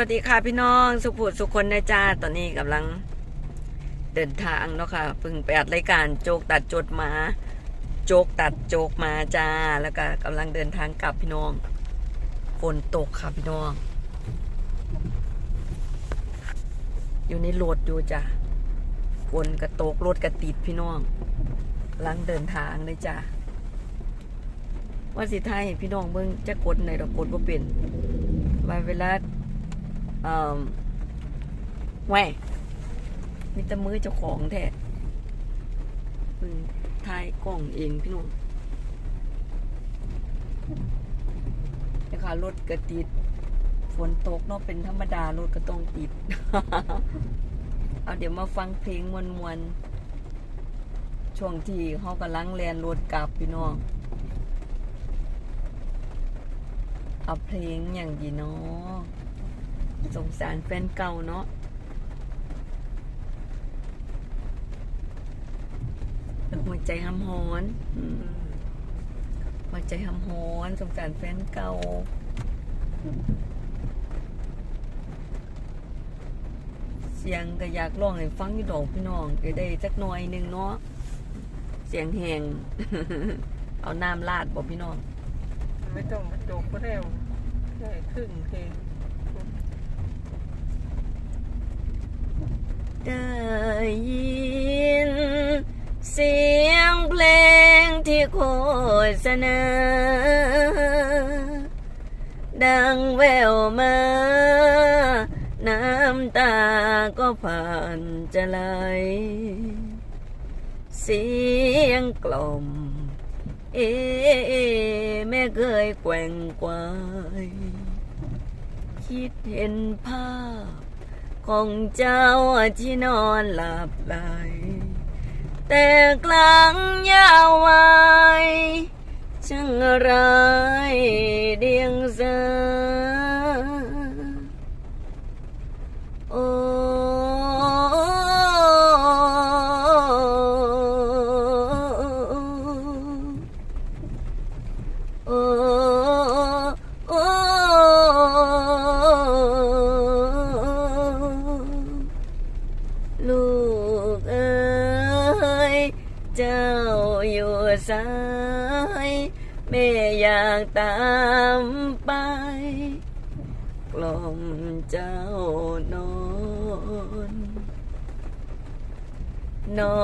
วัสดีค่ะพี่น้องสุภูสุคนนะจ้าตอนนี้กำลังเดินทางเนาะค่ะเพิ่งไปอัดรายการโจกตัดโจดมา โจกตัดโจกมาจ้า แล้วก็กำลังเดินทางกลับพี่น้องฝนตกค่ะพี่น้อง อยู่ในรถอยู่จ้ะฝนกระตกรถกระติดพี่น้องกำลังเดินทางเลยจ้าว่าสิไทายพี่น้องเบิ่งจะกดในดอกกดว่าเป็นว่าเวลา เอ่อแหวมีแต่มือเจ้าของแท้เพิ่งถ่ายกล้องเองพี่น้องนะคะรถก็ติด ฝนตกเนาะเป็นธรรมดารถก็ต้องติด เอาเดี๋ยวมาฟังเพลงมวนๆช่วงที่เขากำลังแลนรถกลับพี่น้อง เอาเพลงอย่างดีเนาะ สงสารแฟนเก่าเนาะหัวใจหำฮอนอืมหัวใจหำฮอนสงสารแฟนเก่าเสียงก็อยากร้องให้ฟังอยู่ดอกพี่น้องก็ได้จักหน่อยหนึงเนาะเสียงแหงเอาน้ำลาดบอกพี่น้อง ไม่ต้องมาโจกก็ได้แค่ครึ่งเพลง ได้ ยิน เสียงเพลงที่โฆษณาดังแววมา น้ำตาก็ผ่านจะไหล เสียงกล่อม เอ๊ะแม่เคยแกว่งกวาย คิดเห็นภาพ ของเจ้าที่นอนหลับไหล แต่กลางยาววายช่างร้าย กเอ้ยเจ้าอยู่สายแม่อยากตามไป กล่อมเจ้านอนนอ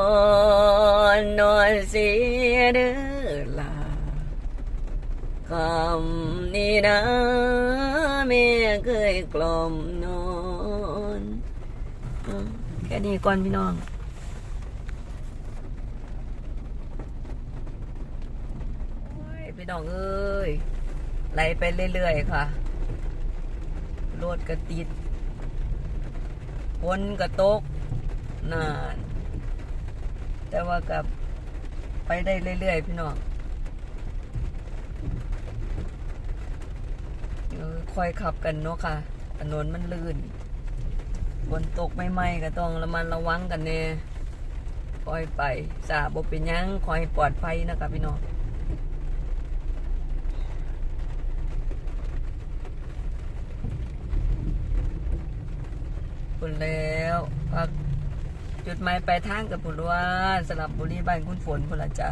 นนอนเสียเด้อลาคำนี้นะแม่เคยกล่อมนอน แค่นี้ก่อนพี่น้อง โอ้ย พี่น้องเอ้ยไหลไปเรื่อยๆค่ะรถก็ติดฝนก็ตกนานแต่ว่ากับไปได้เรื่อยๆพี่น้องออคอยขับกันเนาะค่ะ ถนนมันลื่นฝนตกไม่ไหมก็ต้องระมัดระวังกันแน่คอยไปสาบเป็นยังคอยปลอดภัยนะคะพี่น้อง คุณแล้วจุดหมายปลายทางกับผุนว่าสลับบุรีบ้านคุณฝนพุ่นละจ้า